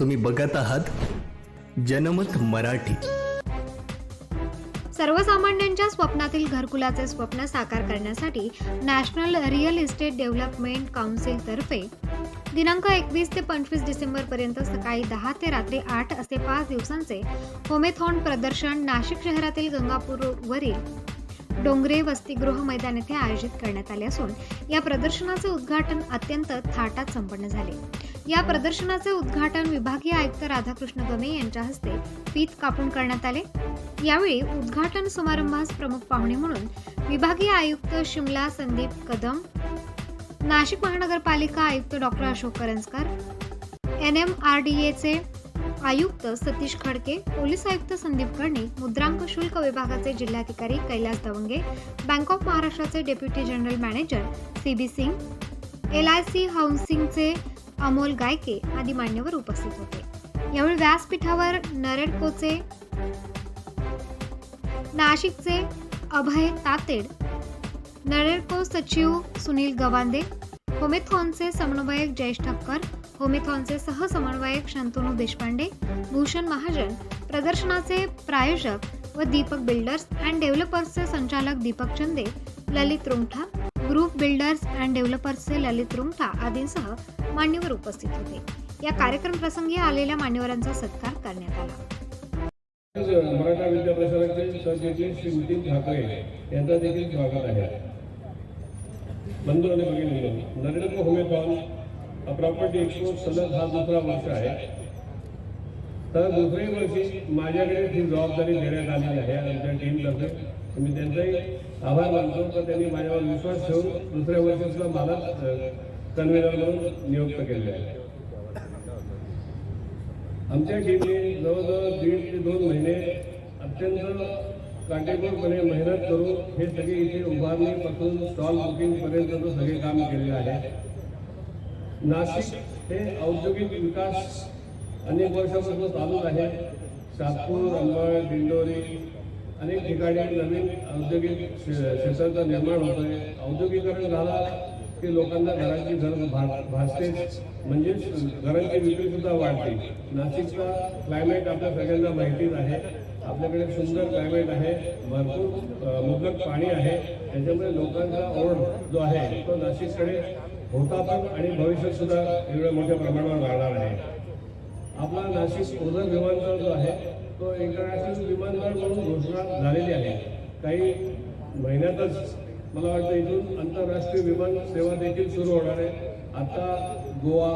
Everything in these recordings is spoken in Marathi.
तुम्ही बघत आहात जनमत मराठी. सर्वसामान्यांच्या स्वप्नातील घरकुलाचे स्वप्न साकार करण्यासाठी national real estate development council तर्फे दिनांक एकवीस ते पंचवीस डिसेंबर पर्यंत सकाळी दहा ते रात्री आठ असे पाच दिवसांचे होमेथॉन प्रदर्शन नाशिक शहरातील गंगापूरवरील डोंगरे वसतिगृह मैदान येथे आयोजित करण्यात आले असून या प्रदर्शनाचे उद्घाटन अत्यंत थाटात संपन्न झाले. या प्रदर्शनाचे उद्घाटन विभागीय आयुक्त राधाकृष्ण गमे यांच्या हस्ते पीत कापून करण्यात आले. यावेळी उद्घाटन समारंभास प्रमुख पाहुणे म्हणून विभागीय आयुक्त शिमला संदीप कदम नाशिक महानगरपालिका आयुक्त doctor Ashok Karanjkar N M R D एचे आयुक्त सतीश खडके पोलीस आयुक्त संदीप कर्णिक मुद्रांक शुल्क विभागाचे जिल्हाधिकारी कैलास दवंगे बँक ऑफ महाराष्ट्राचे deputy general manager C B Singh L I C हाऊसिंगचे Amol गायके आदी मान्यवर उपस्थित होते. यावेळी व्यासपीठावर नरेडकोचे नाशिकचे अभय तातेड नरेडको सचिव सुनील गवांदे होमेथॉनचे समन्वयक जयेश ठक्कर होमेथॉनचे सहसमन्वयक शंतनू देशपांडे भूषण महाजन प्रदर्शनाचे प्रायोजक व दीपक बिल्डर्स अँड डेव्हलपर्सचे संचालक Deepak Chande Lalit Rungta group builders and डेव्हलपर्सचे Lalit Rungta आदींसह मान्यवर उपस्थित होते. या कार्यक्रम प्रसंगी आलेल्या मान्यवरांचा सत्कार करण्यात आला. मराठा विद्या प्रसारकचे सरचिटणीस श्री नितीन ठाकरे यांचा देखील स्वागत आहे. बंधू आणि नरेंद्र होमेथॉन प्रॉपर्टी एक्सपो सलग हा दुसरा वर्ष आहे. तर दुसऱ्याही वर्षी माझ्याकडे ही जबाबदारी देण्यात आलेली आहे आमच्या टीमतर्फे मी त्यांचाही आभार मानतो. तर त्यांनी माझ्यावर विश्वास ठेवून दुसऱ्या वर्षी सुद्धा मला कन्व्हेनर म्हणून नियुक्त केले आहे. आमच्या टीमने जवळजवळ दीड ते दोन महिने अत्यंत काटेकोरपणे मेहनत करून हे सगळे इथे उभारणीपासून स्टॉल बुकिंगपर्यंत सगळे काम केलेले आहे. नाशिक हे औद्योगिक विकास अनेक वर्षापासून चालू आहे. सातपूर अंबळ दिंडोरी अनेक ठिकाणी नवीन औद्योगिक क्षे- क्षेत्राचं निर्माण होत आहे औद्योगिकरण झाला. की लोकांना घरांची घर भा- भासतेच म्हणजेच घरांची विक्री सुद्धा वाढते. नाशिकचा क्लायमेट आपल्या सगळ्यांना माहितीच आहे. आपल्याकडे सुंदर क्लायमेट आहे. भरपूर मुबलक पाणी आहे. त्याच्यामुळे लोकांचा ओढ जो आहे तो नाशिककडे होता पण आणि भविष्यात सुद्धा एवढ्या मोठ्या प्रमाणावर राहणार आहे. आपला नाशिक ओझर विमानतळ जो आहे तो इंटरनॅशनल विमानतळ म्हणून घोषणा झालेली आहे. काही महिन्यातच मला वाटतं इथून आंतरराष्ट्रीय विमान सेवा देखील सुरू होणार आहे. आता गोवा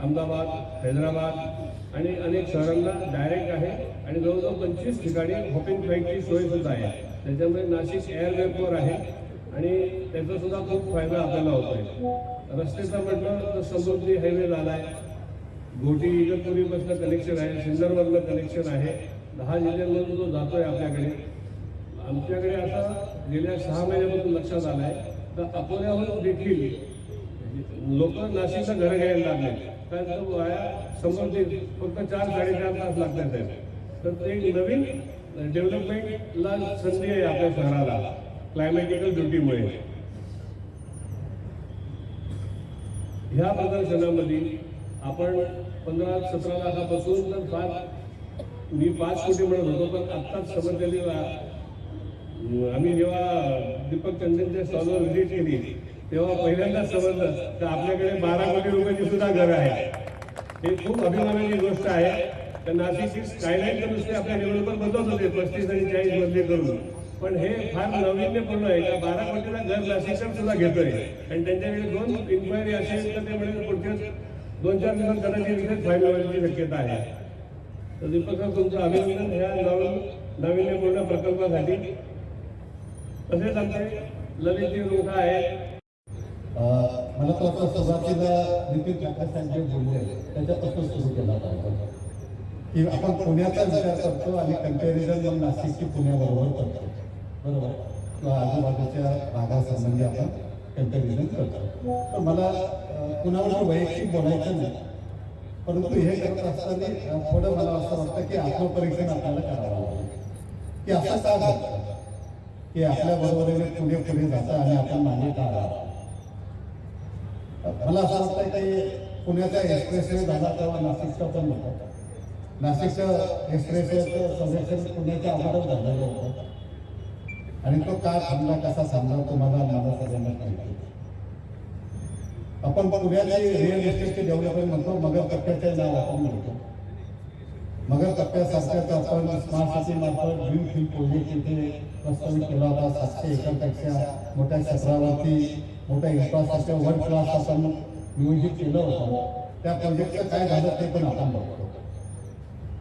अहमदाबाद हैदराबाद आणि अनेक शहरांना डायरेक्ट आहे आणि जवळजवळ पंचवीस ठिकाणी हॉपिंग फ्लाईटची सोय सुद्धा आहे. त्याच्यामुळे नाशिक एअरवेपवर आहे आणि त्याचा सुद्धा खूप फायदा आपल्याला होतोय. रस्त्याचा म्हटलं तर समृद्धी हायवे झाला आहे. गोटी इगतपुरीपासून कनेक्शन आहे सिन्नरमधलं कनेक्शन आहे. दहा जिल्ह्यांमधून जो आहे आपल्याकडे आमच्याकडे आता गेल्या सहा महिन्यापासून लक्षात आलं आहे तर अकोल्याहून देखील लोक नाशिकचं घर घ्यायला लागले कारण तो वाया समोर ते फक्त चार साडेचार तास लागतात आहेत तर ते एक नवीन डेव्हलपमेंटला संधी आहे आपल्या शहराला क्लायमॅटिकल ड्युटीमुळे ह्या प्रदर्शनामध्ये आपण पंधरा सतरा लाखापासून तर पाच मी पाच कोटी म्हणत होतो पण आत्ताच समजलेली आम्ही जेव्हा दीपक चंदनच्या स्टॉलवर व्हिजिट केली तेव्हा पहिल्यांदाच समजलं तर आपल्याकडे बारा कोटी रुपयाची सुद्धा घर आहे हे खूप अभिमानाची गोष्ट आहे. तर नाशिकची स्कायलाईन तर नुसते आपल्या डेव्हलपर बदलत होते पस्तीस आणि चाळीस मधले करून. पण हे फार नाविन्यपूर्ण आहे. का बारा कोटीला घर नाशिकच्या सुद्धा घेतोय. आणि त्यांच्याकडे दोन इन्क्वायरी असेल तर ते म्हणजे पुढच्या दोन चार दिवसात कदाचित इथेच फाईल शक्यता आहे. तर दीपक सर तुमचं अभिनंदन ह्या नवीन नाविन्यपूर्ण प्रकल्पासाठी. तसेच आमचे ललितजी लोक आहे मला तसं वाटतं सुरुवातीला नितीन काकासांचे बोलले त्याच्यापासून सुरू केला पाहिजे की आपण पुण्याचा विचार करतो आणि कंपॅरिझन मग नाशिकची पुण्याबरोबर करतो. बरोबर? किंवा आजूबाजूच्या भागासंबंधी आपण कंपॅरिझन करतो. तर मला कुणावर वैयक्तिक बोलायचं नाही. परंतु हे करत असताना थोडं मला असं वाटतं की आत्मपरीक्षण आपल्याला करावं लागेल. की असं का हे आपल्या बरोबरीने पुढे पुढे जातं आणि आपण मागे का मला असं वाटतं की पुण्याचा एक्सप्रेसवे झाला तेव्हा नाशिकचा पण होता. नाशिकचं एक्सप्रेसवेचं संरक्षण पुण्याच्या अगोदर झालेलं होतं. आणि तो का थांबला कसा थांबला तुम्हाला मला सगळ्यांना माहिती आपण पुण्याची रिअल इस्टेटचे डेव्हलपमेंट म्हणतो मग कट्ट्याचे नाव आपण म्हणतो. मगर कप्प्यासारख्याच आपण स्मार्ट सिटी मार्फत ग्रीन फील्ड प्रोजेक्ट इथे प्रस्तावित केला होता सातशे एकरपेक्षा मोठ्या क्षेत्रावरती मोठ्या इन्फ्रास्ट्रक्चर वर्ल्ड क्लास आपण नियोजित केलं होतं. त्या प्रोजेक्टचं काय झालं ते पण आपण बघतो.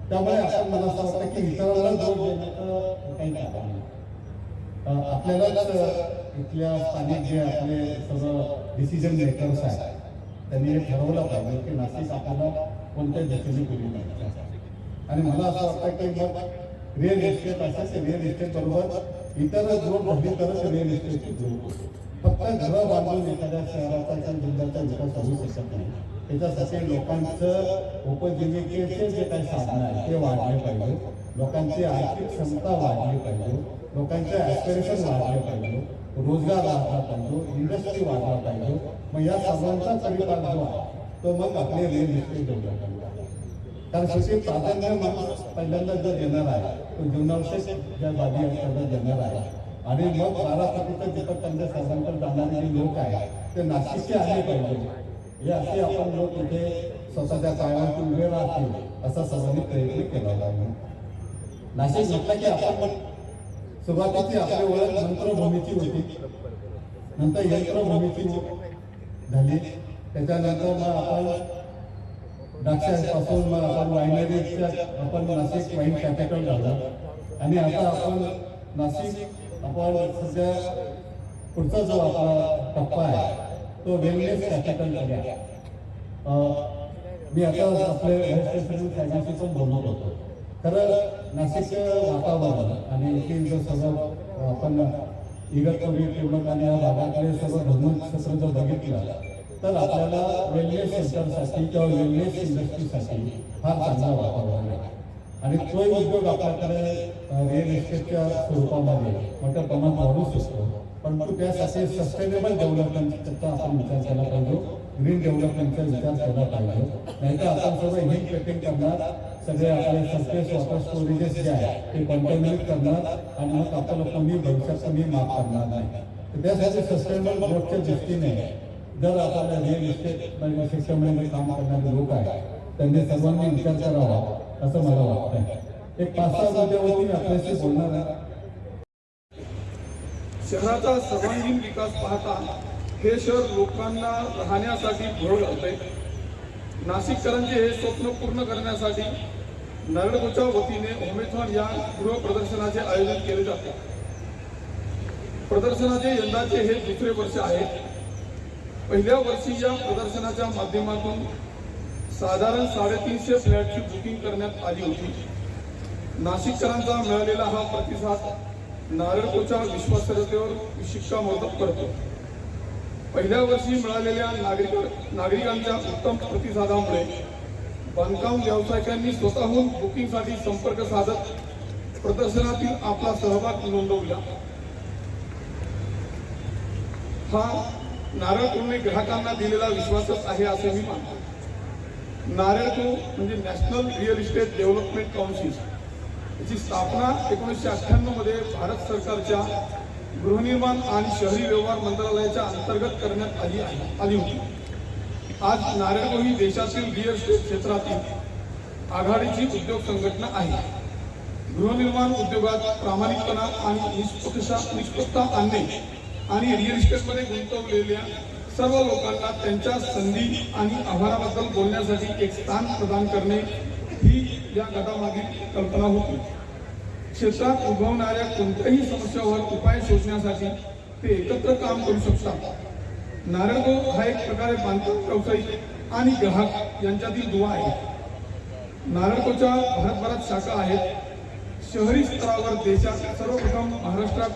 त्यामुळे आपण मला असं वाटतं की इतरांना जोड देण्याचं काही कारण नाही आपल्यालाच इथल्या स्थानिक जे आपले सर्व डिसिजन मेकर्स आहेत त्यांनी हे ठरवलं पाहिजे की नाशिक आपल्याला कोणत्याच दिशेने पुढे नाही आणि मला असं वाटतं की मग रिअल इस्टेट असेल रिअल इस्टेट बरोबर इतर ग्रोथ झाली तरच रिअल इस्टेटची ग्रोथ होते. फक्त घरं बांधून एखाद्या शहराचा किंवा जिल्ह्याचा विकास होऊ शकत नाही. त्याच्यासाठी लोकांचं उपजीविकेचे जे काही साधनं आहे ते वाढले पाहिजे. लोकांची आर्थिक क्षमता वाढली पाहिजे. लोकांचे ॲस्पिरेशन वाढले पाहिजे. रोजगार वाढला पाहिजे. इंडस्ट्री वाढला पाहिजे. मग या सर्वांचा परिपाक जो आहे तो मग आपले रिअल इस्टेट डेव्हलप कारण शेवटी प्राधान्य माणूस पहिल्यांदा जर देणार आहे तो जीवनावश्यक ज्या बाबी आहेत त्यांना देणार आहे. आणि मग बारामतीचं दीपक त्यांच्या सर्वांकडे जाणारे जे लोक आहेत ते नाशिकचे आले पाहिजे. हे असे आपण लोक तिथे स्वतःच्या पायावरती उभे राहतील असा सर्वांनी प्रयत्न केला पाहिजे नाशिक म्हटलं की आपण पण सुरुवातीची आपली ओळख मंत्रभूमीची होती. नंतर यंत्रभूमीची झाली. त्याच्यानंतर मग आपण द्राक्षापासून आपण वायनरीच्या आपण नाशिक वाईन कॅपिटल झालं. आणि आता आपण नाशिक आपण सध्या पुढचा जो आपला टप्पा आहे तो वेलनेस कॅपिटल झाला मी आता आपले रजिस्ट्रेशन साहेबांशी पण बोलत होतो. खरं नाशिकचं वातावरण आणि येथील जो सगळं आपण इगतपुरी पूर्ण आणि या भागातले सर्व धर्मक्षेत्र जर बघितलं तर आपल्याला वेलनेस सेंटरसाठी किंवा वेलनेस इंडस्ट्रीसाठी फार चांगलं वातावरण आहे आणि तोही उद्योग आपल्याकडे रिअल इस्टेटच्या स्वरूपामध्ये मोठ्या प्रमाणात वाढू शकतो. परंतु त्यासाठी सस्टेनेबल डेव्हलपमेंटचा आपण विचार केला पाहिजे. ग्रीन डेव्हलपमेंटचा विचार केला पाहिजे. नाहीतर आपण सर्व हिल पेटिंग करणार, सगळे आपले सरफेस वॉटर स्टोरेजेस जे आहे ते कंटेनमेंट करणार, आणि मग आपल्याला कोणी भविष्यात कोणी माफ़ करणार नाही. तर त्यासाठी सस्टेनेबल ग्रोथच्या दृष्टीने जर आपल्याला रिअल इस्टेट सेक्टरमध्ये काम करणारे लोक आहेत त्यांनी सर्वांनी विचार करावा असं मला वाटतं एक पाच सहा मुद्द्यावरती आपल्याशी बोलणार आहे. शहराचा सर्वांगीण विकास पाहता हे शहर लोकांना राहण्यासाठी भर घालते नाशिककरांचे हे स्वप्न पूर्ण करण्यासाठी नारळकोच्या वतीने ओमेथॉन या गृहप्रदर्शनाचे आयोजन केले जाते. प्रदर्शनाचे यंदाचे हे दुसरे वर्ष आहे. पहिल्या वर्षी या प्रदर्शनाच्या माध्यमातून साधारण साडेतीनशे फ्लॅटची बुकिंग करण्यात आली होती. नाशिककरांचा मिळालेला हा प्रतिसाद नारळकोच्या विश्वासार्हतेवर शिक्कामोर्तब करतो. पहिल्या वर्षी मिळालेल्या नागरिक नागरिकांच्या उत्तम प्रतिसादामुळे बांधकाम व्यावसायिकांनी स्वतःहून बुकिंगसाठी संपर्क साधत प्रदर्शनातील आपला सहभाग नोंदवला. हा नारळ नारळपूरने ग्राहकांना दिलेला विश्वासच आहे असे मी मानतो. नारळ तू म्हणजे national real estate development council याची स्थापना एकोणीसशे अठ्ठ्याण्णवमध्ये भारत सरकारच्या गृहनिर्माण आणि शहरी व्यवहार मंत्रालयाच्या अंतर्गत करण्यात आली आहे आली होती. आज नारायणगाव ही देशातील रिअल इस्टेट क्षेत्रातील आघाडीची उद्योग संघटना आहे. गृहनिर्माण उद्योगात प्रामाणिकपणा आणि निष्पक्षता आणणे आणि रिअल इस्टेटमध्ये गुंतवलेल्या सर्व लोकांना त्यांच्या संधी आणि आव्हानाबद्दल बोलण्यासाठी एक स्थान प्रदान करणे ही या गटामागील कल्पना होती. क्षेत्रात उद्भवणाऱ्या कोणत्याही समस्यावर उपाय शोधण्यासाठी ते एकत्र काम करू शकतात. नारळगो हा एक प्रकारे बांधकाम व्यावसायिक आणि ग्राहक यांच्यातील दुवा आहे. नारळकोच्या भारतभरात शाखा आहेत. शहरी स्तरावर देशात सर्वप्रथम महाराष्ट्रात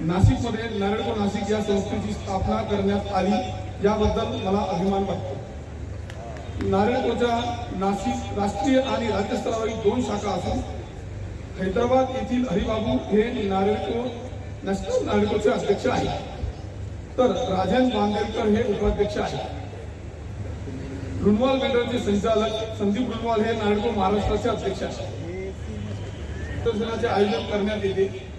नाशिकमध्ये नारायणगाव नाशिक या संस्थेची स्थापना करण्यात आली याबद्दल मला अभिमान वाटतो. नारायणगावच्या नाशिक राष्ट्रीय आणि राज्यस्तरावरील दोन शाखा असून हैदराबाद येथील हरिबाबू हे नारायणको नॅशनल नारायणकोचे अध्यक्ष आहेत. तर राजन बांदेलकर हे उपाध्यक्ष आहेत. रुणवाल बिल्डरचे संचालक संदीप रुणवाल हे नारायणपूर महाराष्ट्राचे अध्यक्ष आहेत. आयोजन करण्यात येते.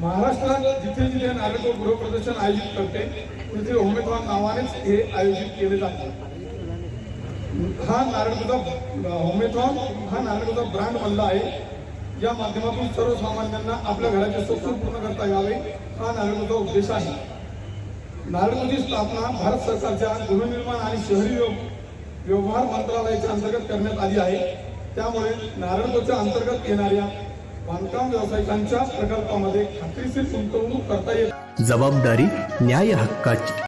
महाराष्ट्रात जिथे जिथे नागरिक गृह प्रदर्शन आयोजित करते तिथे उमेदवार नावानेच हे आयोजित केले जाते. हा नारायणपूरचा उमेदवार हा नारायणपूरचा ब्रँड बनला आहे. या माध्यमातून सर्वसामान्यांना आपल्या घराचे स्वप्न पूर्ण करता यावे हा नारायणपूरचा उद्देश आहे. नारायणपूरची स्थापना भारत सरकारच्या गृहनिर्माण आणि शहरी व्यवहार मंत्रालयाच्या अंतर्गत करण्यात आली आहे. त्यामुळे नारायणपूरच्या अंतर्गत येणाऱ्या बांधकाम व्यावसायिकांच्या प्रकल्पामध्ये खात्रीशीर गुंतवणूक करता येईल जबाबदारी न्याय हक्काची